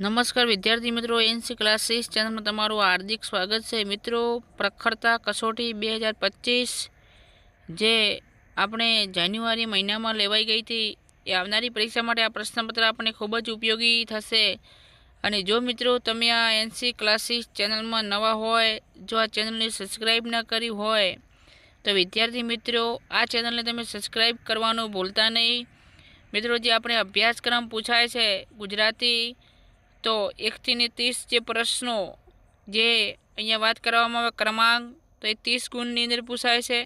નમસ્કાર વિદ્યાર્થી મિત્રો, એનસી ક્લાસીસ ચેનલમાં તમારું હાર્દિક સ્વાગત છે. મિત્રો, પ્રખરતા કસોટી બે હજાર પચીસ જે આપણે જાન્યુઆરી મહિનામાં લેવાઈ ગઈ હતી, એ આવનારી પરીક્ષા માટે આ પ્રશ્નપત્ર આપણને ખૂબ જ ઉપયોગી થશે. અને જો મિત્રો તમે આ એનસી ક્લાસીસ ચેનલમાં નવા હોય, જો આ ચેનલને સબસ્ક્રાઈબ ન કરી હોય, તો વિદ્યાર્થી મિત્રો, આ ચેનલને તમે સબસ્ક્રાઈબ કરવાનું ભૂલતા નહીં. મિત્રો, જે આપણે અભ્યાસક્રમ પૂછાય છે ગુજરાતી તો એકથી ને ત્રીસ જે પ્રશ્નો જે અહીંયા વાત કરવામાં આવે ક્રમાંક, તો એ ત્રીસ ગુણની અંદર પૂછાય છે.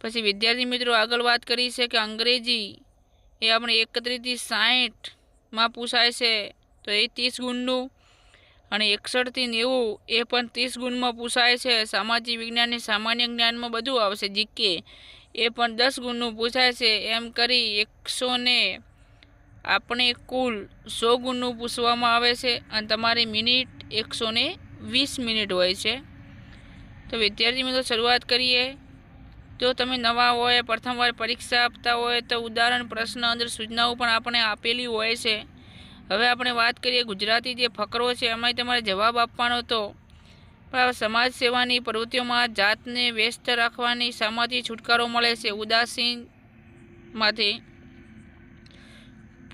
પછી વિદ્યાર્થી મિત્રો આગળ વાત કરી છે કે અંગ્રેજી એ આપણે એકત્રીસથી સાહીઠમાં પૂછાય છે, તો એ ત્રીસ ગુણનું અને એકસઠથી નેવું એ પણ ત્રીસ ગુણમાં પૂછાય છે. સામાજિક વિજ્ઞાનને સામાન્ય જ્ઞાનમાં બધું આવશે. જીકે એ પણ દસ ગુણનું પૂછાય છે. એમ કરી એકસો ને આપણે કુલ સો ગુણનું પૂછવામાં આવે છે અને તમારી મિનિટ એકસો ને વીસ મિનિટ હોય છે. તો વિદ્યાર્થી મિત્રો, શરૂઆત કરીએ. જો તમે નવા હોય, પ્રથમવાર પરીક્ષા આપતા હોય, તો ઉદાહરણ પ્રશ્ન અંદર સૂચનાઓ પણ આપણે આપેલી હોય છે. હવે આપણે વાત કરીએ ગુજરાતી જે ફકરો છે એમાં તમારે જવાબ આપવાનો પણ સમાજ સેવાની પ્રવૃત્તિઓમાં જાતને વ્યસ્ત રાખવાની સામાજિક છુટકારો મળે છે ઉદાસીનમાંથી.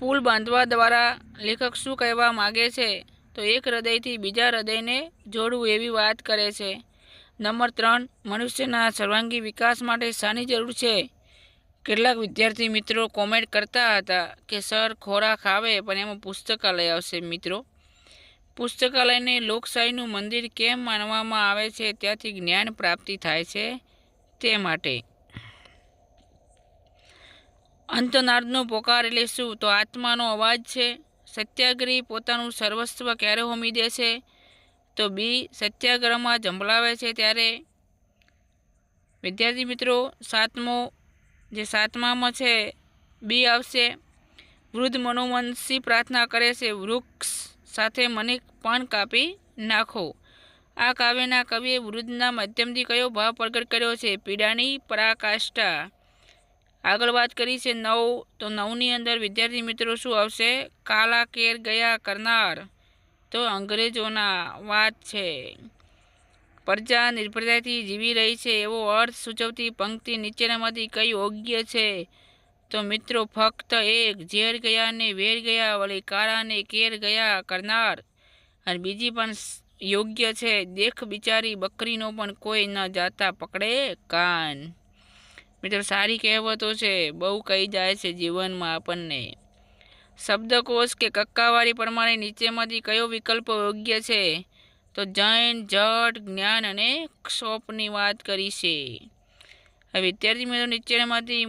પુલ બાંધવા દ્વારા લેખક શું કહેવા માગે છે? તો એક હૃદયથી બીજા હૃદયને જોડવું એવી વાત કરે છે. નંબર ત્રણ, મનુષ્યના સર્વાંગી વિકાસ માટે શાની જરૂર છે? કેટલાક વિદ્યાર્થી મિત્રો કોમેન્ટ કરતા હતા કે, સર, ખોરાક આવે પણ એમાં પુસ્તકાલય આવશે. મિત્રો, પુસ્તકાલયને લોકશાહીનું મંદિર કેમ માનવામાં આવે છે? ત્યાંથી જ્ઞાન પ્રાપ્તિ થાય છે તે માટે. અંતનાદનો પોકાર એટલે શું? તો આત્માનો અવાજ છે. સત્યાગ્રહી પોતાનું સર્વસ્વ ક્યારે હોમી દે છે? તો બી સત્યાગ્રહમાં જંભલાવે છે ત્યારે. વિદ્યાર્થી મિત્રો, સાતમો, જે સાતમામાં છે, બી આવશે. વૃદ્ધ મનોમનસી પ્રાર્થના કરે છે, વૃક્ષ સાથે મને પણ કાપી નાખો. આ કાવ્યના કવિએ વૃદ્ધના માધ્યમથી કયો ભાવ પ્રગટ કર્યો છે? પીડાની પરાકાષ્ઠા. આગળ વાત કરી છે નવ, તો નવની અંદર વિદ્યાર્થી મિત્રો શું આવશે? કાલા કેર ગયા કરનાર. તો અંગ્રેજોના વાત છે. પ્રજા નિર્ભરતાથી જીવી રહી છે એવો અર્થ સૂચવતી પંક્તિ નીચેનામાંથી કઈ યોગ્ય છે? તો મિત્રો ફક્ત એક, ઝેર ગયા ને વેર ગયા વળી કાળાને કેર ગયા કરનાર. અને બીજી પણ યોગ્ય છે. દેખ બિચારી બકરીનો પણ કોઈ ન જાતા પકડે કાન. મિત્રો, સારી કહેવતો છે, બહુ કહી જાય છે જીવનમાં આપણને. શબ્દકોશ કે કક્કાવાળી પ્રમાણે નીચેમાંથી કયો વિકલ્પ યોગ્ય છે? તો જૈન, જટ, જ્ઞાન અને ક્ષોપની વાત કરી છે. હવે વિદ્યાર્થી મિત્રો, નીચેનામાંથી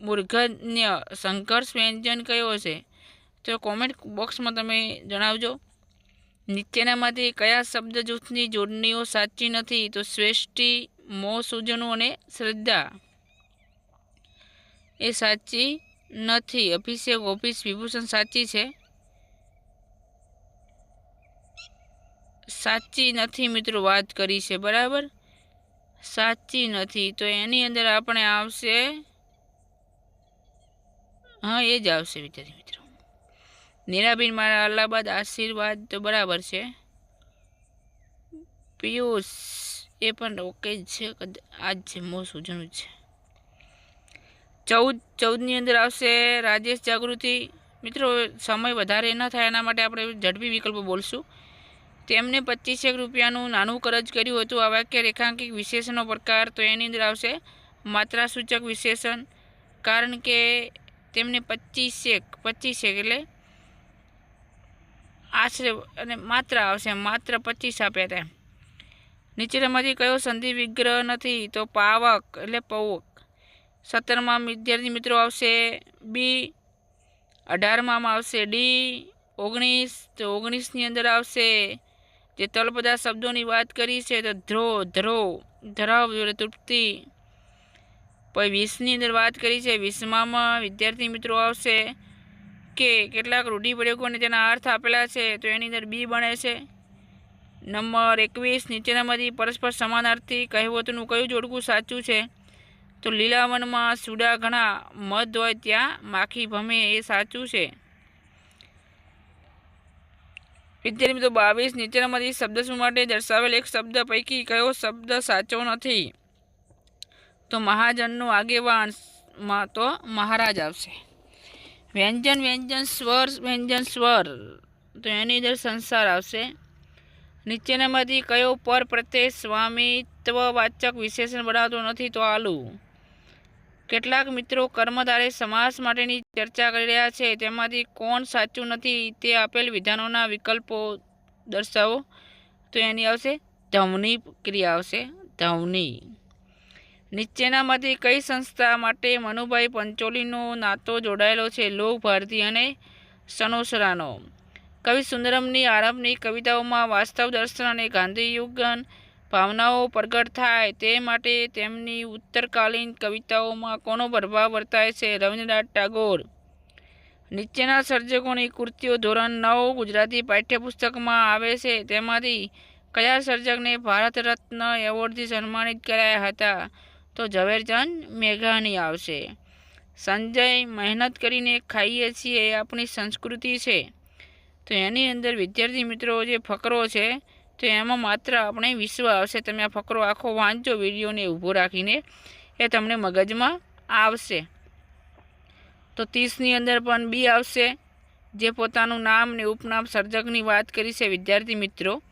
મૂર્ધન્ય સંઘર્ષ વ્યંજન કયો છે? તો કોમેન્ટ બોક્સમાં તમે જણાવજો. નીચેનામાંથી કયા શબ્દ જૂથની જોડણીઓ સાચી નથી? તો શ્રેષ્ઠી મોં સૂજનું અને શ્રદ્ધા. એ સાચી નથી. અભિષેક ઓફિસ વિભૂષણ સાચી છે? સાચી નથી મિત્રો, વાત કરી છે, બરાબર? સાચી નથી. તો એની અંદર આપણે આવશે? હા, એ જ આવશે વિદ્યાર્થી મિત્રો. નીરાબેન મારા અલ્હાબાદ આશીર્વાદ તો બરાબર છે. પિયુષ એ પણ ઓકે જ છે આજ છે મોં સૂજનું છે. ચૌદ, ચૌદની અંદર આવશે રાજેશ જાગૃતિ. મિત્રો, સમય વધારે ન થાય એના માટે આપણે ઝડપી વિકલ્પો બોલશું. તેમને પચીસેક રૂપિયાનું નાનું કરજ કર્યું હતું. આ વાક્ય રેખાંકિત વિશેષનો પ્રકાર તો એની અંદર આવશે માત્રા સૂચક વિશેષણ, કારણ કે તેમને પચીસેક પચીસેક એટલે આશરે, અને માત્ર આવશે, માત્ર પચીસ આપ્યા હતા નીચેનામાંથી કયો સંધિ વિગ્રહ નથી તો પાવક એટલે પૌક. સત્તરમાં વિદ્યાર્થી મિત્રો આવશે બી. અઢારમાં આવશે ડી. ઓગણીસ. તો ઓગણીસની અંદર આવશે. જે તળપદા શબ્દોની વાત કરી છે તો ધ્રો ધ્રો, ધરાવ એટલે તૃપ્તિ. પછી વીસની અંદર વાત કરી છે વીસમાં વિદ્યાર્થી મિત્રો આવશે કે કેટલાક રૂઢિપ્રયોગોને તેના અર્થ આપેલા છે તો એની અંદર બી બને છે. નંબર એકવીસ નીચેનામાંથી પરસ્પર સમાનાર્થી કહેવતનું કયું જોડકું સાચું છે? તો લીલાવનમાં સુડા ઘણા, મધ હોય ત્યાં માખી ભમે એ સાચું છે. વિદ્યાર્થી મિત્રો, બાવીસ નીચેનામાંથી શબ્દ સમૂહ માટે દર્શાવેલ? એક શબ્દ પૈકી કયો શબ્દ સાચો નથી? તો મહાજનનું આગેવાનમાં તો મહારાજ આવશે. વ્યંજન વ્યંજન સ્વર વ્યંજન સ્વર. તો એની અંદર સંસાર આવશે. નીચેનામાંથી કયો પર પ્રત્યે સ્વામિત્વવાચક વિશેષણ બનાવતો નથી તો આલુ? કેટલાક મિત્રો કર્મધારે સમાસ માટેની ચર્ચા કરી રહ્યા છે. તેમાંથી કોણ સાચું નથી તે આપેલ વિધાનોના વિકલ્પો દર્શાવો. તો એની આવશે ધવની ક્રિયા આવશે. ધવની નીચેનામાંથી કઈ સંસ્થા માટે મનુભાઈ પંચોલીનો નાતો જોડાયેલો છે? લોક ભારતી અને સનોસરાનો. કવિ સુંદરમની આરંભની કવિતાઓમાં વાસ્તવ દર્શન અને ગાંધીયુગન ભાવનાઓ પ્રગટ થાય તે માટે તેમની ઉત્તરકાલીન કવિતાઓમાં કોનો પ્રભાવ વર્તાય છે? રવિન્દ્રનાથ ટાગોર. નીચેના સર્જકોની કૃતિઓ ધોરણ નવ ગુજરાતી પાઠ્યપુસ્તકમાં આવે છે. તેમાંથી કયા સર્જકને ભારત રત્ન એવોર્ડથી સન્માનિત કરાયા હતા? તો ઝવેરચંદ મેઘાણી આવશે. સંજય મહેનત કરીને ખાઈએ છીએ આપણી સંસ્કૃતિ છે. તો એની અંદર વિદ્યાર્થી મિત્રો જે ફકરો છે, તો એમાં માત્ર આપણે વિશ્વ આવશે. તમે આ ફકરો આખો વાંચજો, વિડીયોને ઊભો રાખીને. એ તમને મગજમાં આવશે. તો ત્રીસની અંદર પણ બી આવશે. જે પોતાનું નામ ને ઉપનામ સર્જકની વાત કરી છે વિદ્યાર્થી મિત્રો.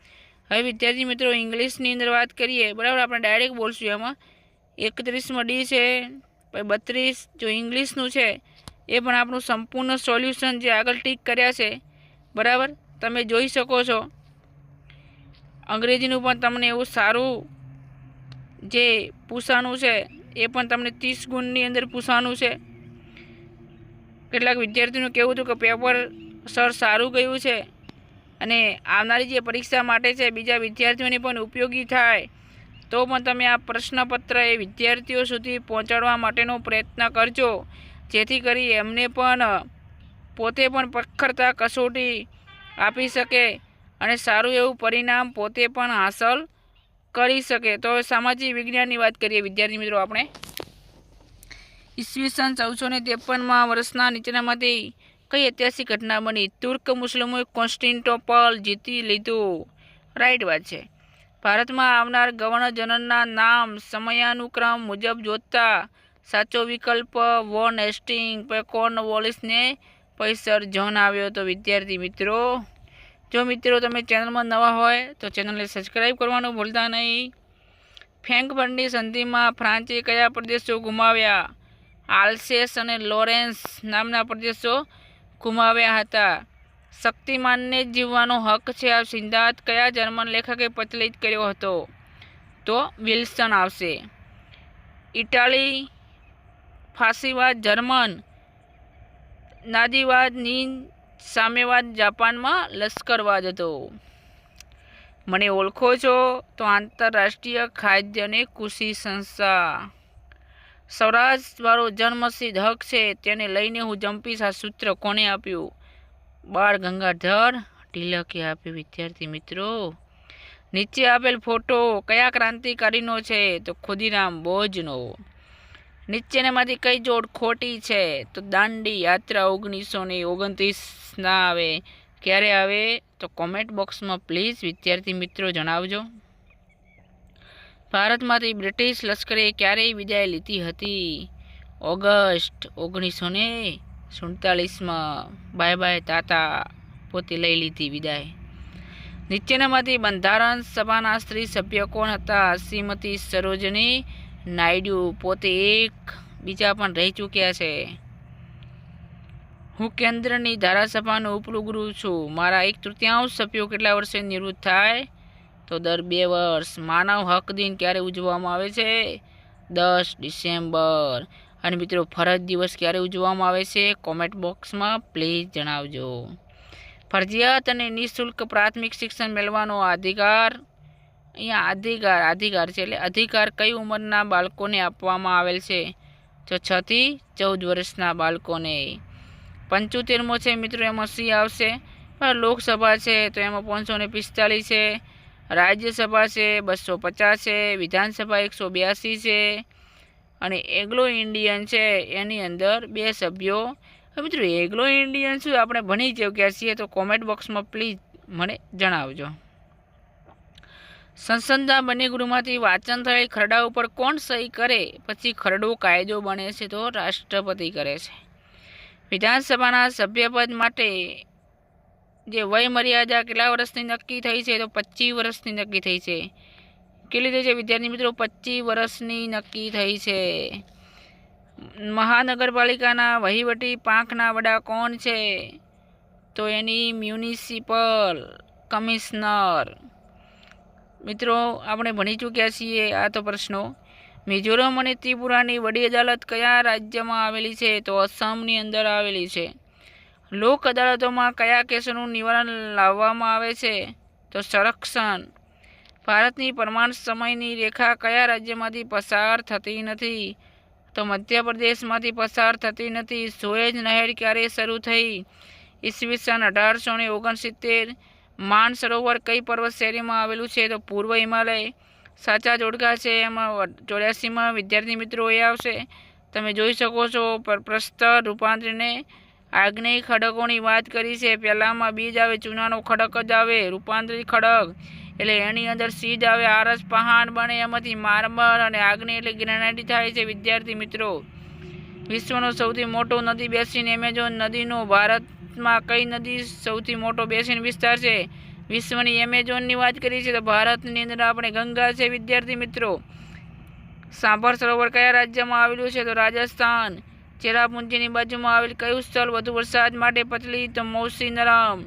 હવે વિદ્યાર્થી મિત્રો, ઇંગ્લિશની અંદર વાત કરીએ. બરાબર, આપણે ડાયરેક્ટ બોલશું એમાં. એકત્રીસમાં ડી છે, પછી બત્રીસ, જો ઇંગ્લિશનું છે, એ પણ આપણું સંપૂર્ણ સોલ્યુશન જે આગળ ટીક કર્યા છે બરાબર? તમે જોઈ શકો છો. અંગ્રેજીનું પણ તમને એવું સારું જે પૂછાનું છે, એ પણ તમને ત્રીસ ગુણની અંદર પૂછાનું છે. કેટલાક વિદ્યાર્થીનું કહેવું હતું કે પેપર સર સારું ગયું છે અને આવનારી જે પરીક્ષા માટે છે, બીજા વિદ્યાર્થીઓને પણ ઉપયોગી થાય, તો પણ તમે આ પ્રશ્નપત્ર એ વિદ્યાર્થીઓ સુધી પહોંચાડવા માટેનો પ્રયત્ન કરજો. જેથી કરી એમને પણ પોતે પણ પ્રખરતા કસોટી આપી શકે અને સારું એવું પરિણામ પોતે પણ હાંસલ કરી શકે. તો સામાજિક વિજ્ઞાનની વાત કરીએ, વિદ્યાર્થી મિત્રો આપણે. ઈસવીસન ચૌદસો ને ત્રેપનમાં વર્ષના નીચેનામાંથી કઈ ઐતિહાસિક ઘટના બની? તુર્ક મુસ્લિમોએ કોન્સ્ટિન્ટોપલ જીતી લીધું. રાઈટ વાત છે. ભારતમાં આવનાર ગવર્નર જનરલના નામ સમયાનુક્રમ મુજબ જોતા સાચો વિકલ્પ વોન હેસ્ટિંગ કોર્ન વોલિસને પૈસર જોન આવ્યો તો વિદ્યાર્થી મિત્રો, જો મિત્રો તમે ચેનલમાં નવા હોય તો ચેનલને સબસ્ક્રાઈબ કરવાનું ભૂલતા નહીં. ફેંકબંડની સંધિમાં ફ્રાન્સે કયા પ્રદેશો ગુમાવ્યા? આલ્સેસ અને લોરેન્સ નામના પ્રદેશો ગુમાવ્યા હતા. શક્તિમાનને જીવવાનો હક છે આ સિદ્ધાંત કયા જર્મન લેખકે પ્રચલિત કર્યો હતો? તો વિલ્સન આવશે. ઇટાલી ફાસીવાદ જર્મન નાદીવાદની સામ્યવાદ જાપાનમાં લશ્કરવાદ હતો. મને ઓળખો છો તો આંતરરાષ્ટ્રીય ખાદ્ય અને કૃષિ સંસ્થા. સ્વરાજવાળો જન્મસિદ્ધ હક છે, તેને લઈને હું જંપીશ આ સૂત્ર કોને આપ્યું? બાળ ગંગાધર ઢીલકે આપ્યું, વિદ્યાર્થી મિત્રો. નીચે આપેલ ફોટો કયા ક્રાંતિકારીનો છે? તો ખુદીરામ બોજનો નીચેનામાંથી કઈ જોડ ખોટી છે? તો દાંડી યાત્રા ઓગણીસો ને ઓગણત્રીસ ના આવે. ક્યારે આવે? તો કોમેન્ટ બોક્સમાં પ્લીઝ વિદ્યાર્થી મિત્રો જણાવજો. ભારતમાંથી બ્રિટિશ લશ્કરે ક્યારેય વિદાય લીધી હતી? ઓગસ્ટ ઓગણીસો ને સુડતાલીસમાં. બાય બાય તાતા પોતે લઈ લીધી વિદાય. નીચેનામાંથી બંધારણ સભાના સ્ત્રી સભ્ય કોણ હતા? શ્રીમતી સરોજની નાયડુ પોતે એક બીજા પણ રહી ચૂક્યા છે. હું કેન્દ્રની ધારાસભાનું ઉપલું ગુરુ છું. મારા એક તૃતીયાંશ સભ્યો કેટલા વર્ષે નિવૃત્ત થાય? તો દર બે વર્ષ માનવ હક દિન ક્યારે ઉજવવામાં આવે છે? દસ ડિસેમ્બર. અને મિત્રો, ફરજ દિવસ ક્યારે ઉજવવામાં આવે છે? કોમેન્ટ બોક્સમાં પ્લીઝ જણાવજો. ફરજિયાત અને નિઃશુલ્ક પ્રાથમિક શિક્ષણ મેળવવાનો અધિકાર અહીંયા અધિકાર અધિકાર છે એટલે અધિકાર કઈ ઉંમરના બાળકોને આપવામાં આવેલ છે? તો છથી ચૌદ વર્ષના બાળકોને. પંચોતેરમો છે મિત્રો, એમાં સી આવશે? લોકસભા છે, તો એમાં પાંચસો ને પિસ્તાલીસ છે. રાજ્યસભા છે, બસો પચાસ છે. વિધાનસભા એકસો બ્યાસી છે. અને એગ્લો ઇન્ડિયન છે, એની અંદર બે સભ્યો. મિત્રો, એગ્લો ઇન્ડિયન શું? આપણે ભણી ચૂક્યા છીએ, તો કોમેન્ટ બોક્સમાં પ્લીઝ મને જણાવજો. સંસદના બંને ગૃહમાંથી વાંચન થયેલ ખરડા ઉપર કોણ સહી કરે? પછી ખરડો કાયદો બને છે તો રાષ્ટ્રપતિ કરે છે. વિધાનસભાના સભ્યપદ માટે જે વય મર્યાદા કેટલા વર્ષની નક્કી થઈ છે તો પચીસ વર્ષની નક્કી થઈ છે. કેટલી થઈ છે વિદ્યાર્થી મિત્રો? પચીસ વર્ષની નક્કી થઈ છે. મહાનગરપાલિકાના વહીવટી પાંખના વડા કોણ છે? તો એની મ્યુનિસિપલ કમિશનર. મિત્રો, આપણે ભણી ચૂક્યા છીએ આ તો પ્રશ્નો. મિઝોરમ અને ત્રિપુરાની વડી અદાલત કયા રાજ્યમાં આવેલી છે? તો અસમની અંદર આવેલી છે. લોક અદાલતોમાં કયા કેસોનું નિવારણ લાવવામાં આવે છે? તો સંરક્ષણ. ભારતની પરમાણ સમયની રેખા કયા રાજ્યમાંથી પસાર થતી નથી? તો મધ્યપ્રદેશમાંથી પસાર થતી નથી. સુએજ નહેર ક્યારે શરૂ થઈ? ઈસવીસન અઢારસો ને ઓગણસિત્તેર માનસરોવર કઈ પર્વત શ્રેણીમાં આવેલું છે તો પૂર્વ હિમાલય. સાચા જોડકા છે, એમાં ચોર્યાસીમાં વિદ્યાર્થી મિત્રો એ આવશે. તમે જોઈ શકો છો, પર- પ્રસ્તર રૂપાંતરીને આગ્નેય ખડકોની વાત કરી છે. પહેલામાં બીજ આવે, ચૂનાનો ખડક જ આવે, રૂપાંતરિત ખડક. એટલે એની અંદર સીજ આવે, આરસ, પહાણ બને, એમાંથી માર્બલ અને આગ્નેય એટલે ગ્રેનાઇટ થાય છે, વિદ્યાર્થી મિત્રો. વિશ્વનો સૌથી મોટો નદી બેસીને એમેઝોન નદીનો ભારતમાં કઈ નદી સૌથી મોટો બેસીન વિસ્તાર છે? વિશ્વની એમેઝોનની વાત કરી છે તો ભારતની અંદર આપણે ગંગા છે, વિદ્યાર્થી મિત્રો. સાંભર સરોવર કયા રાજ્યમાં આવેલું છે? તો રાજસ્થાન. ચેરાપુંજીની બાજુમાં આવેલ કયું સ્થળ વધુ વરસાદ માટે પતલી તો મૌસી નરમ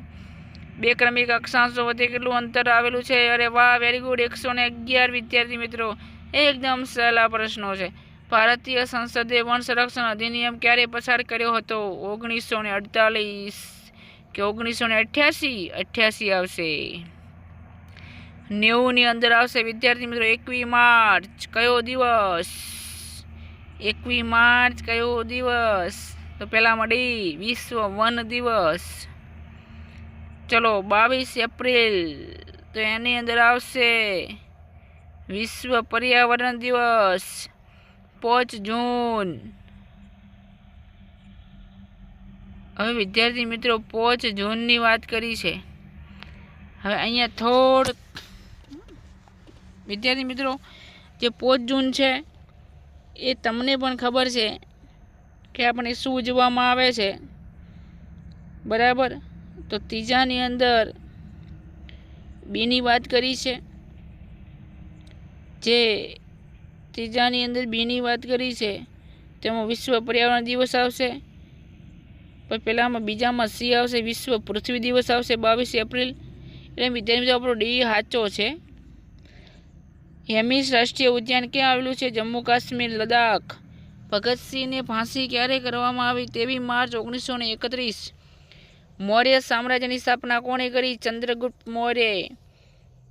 બે ક્રમિક અક્ષાંશો વચ્ચે કેટલું અંતર આવેલું છે? અરે વાહ વેરી ગુડ એકસો અગિયાર વિદ્યાર્થી મિત્રો. એકદમ સહેલા પ્રશ્નો છે. ભારતીય સંસદે વન સંરક્ષણ અધિનિયમ ક્યારે પસાર કર્યો હતો? ઓગણીસો ને અડતાલીસ કે ઓગણીસો ને અઠ્યાસી? અઠ્યાસી આવશે. નેવુંની અંદર આવશે. વિદ્યાર્થી મિત્રો એકવીસ માર્ચ કયો દિવસ? એકવીસ માર્ચ કયો દિવસ? તો પહેલામાં મળી વિશ્વ વન દિવસ. ચલો, બાવીસ એપ્રિલ તો એની અંદર આવશે. વિશ્વ પર્યાવરણ દિવસ. પાંચ જૂન. હવે વિદ્યાર્થી મિત્રો, પોચ જૂનની વાત કરી છે. હવે અહીંયા થોડ વિદ્યાર્થી મિત્રો, જે પોચ જૂન છે, એ તમને પણ ખબર છે કે આપણે શું ઉજવવામાં આવે છે. બરાબર? તો ત્રીજાની અંદર બીની વાત કરી છે, જે ત્રીજાની અંદર બીની વાત કરી છે. તેમાં વિશ્વ પર્યાવરણ દિવસ આવશે. પણ પહેલામાં બીજામાં સી આવશે. વિશ્વ પૃથ્વી દિવસ આવશે બાવીસ એપ્રિલ. એટલે વિદ્યાર્થી મિત્રો આપણો ડી સાચો છે. હેમિસ રાષ્ટ્રીય ઉદ્યાન ક્યાં આવેલું છે? જમ્મુ કાશ્મીર, લદ્દાખ. ભગતસિંહને ફાંસી ક્યારે કરવામાં આવી? તેવી માર્ચ ઓગણીસો ને એકત્રીસ. મૌર્ય સામ્રાજ્યની સ્થાપના કોણે કરી? ચંદ્રગુપ્ત મૌર્ય.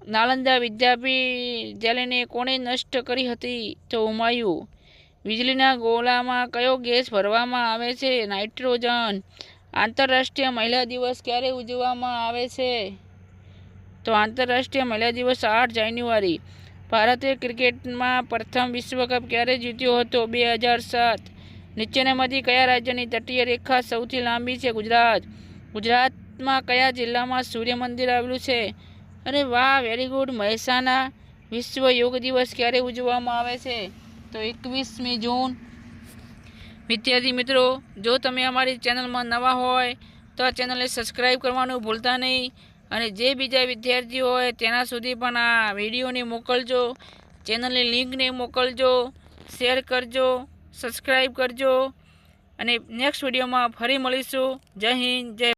નાલંદા વિદ્યાપીઠ જેલને કોણે નષ્ટ કરી હતી તો હુમાયુ? વીજળીના ગોલામાં કયો ગેસ ભરવામાં આવે છે? નાઇટ્રોજન? આંતરરાષ્ટ્રીય મહિલા દિવસ ક્યારે ઉજવવામાં આવે છે? તો આંતરરાષ્ટ્રીય મહિલા દિવસ આઠ જાન્યુઆરી. ભારતે ક્રિકેટમાં પ્રથમ વિશ્વકપ ક્યારે જીત્યો હતો? બે હજાર સાત. નીચેનામાંથી કયા રાજ્યની તટીય રેખા સૌથી લાંબી છે? ગુજરાત. ગુજરાતમાં કયા જિલ્લામાં સૂર્ય મંદિર આવેલું છે? અરે વાહ વેરી ગુડ મહેસાણા વિશ્વ યોગ દિવસ ક્યારે ઉજવવામાં આવે છે? તો એકવીસમી જૂન. વિદ્યાર્થી મિત્રો, જો તમે અમારી ચેનલમાં નવા હોય, તો આ ચેનલને સબસ્ક્રાઈબ કરવાનું ભૂલતા નહીં. અને જે બીજા વિદ્યાર્થીઓ હોય, તેના સુધી પણ આ વિડીયોને મોકલજો. ચેનલની લિંકને મોકલજો. શેર કરજો. સબસ્ક્રાઈબ કરજો. અને નેક્સ્ટ વિડીયોમાં ફરી મળીશું. જય હિન્દ, જય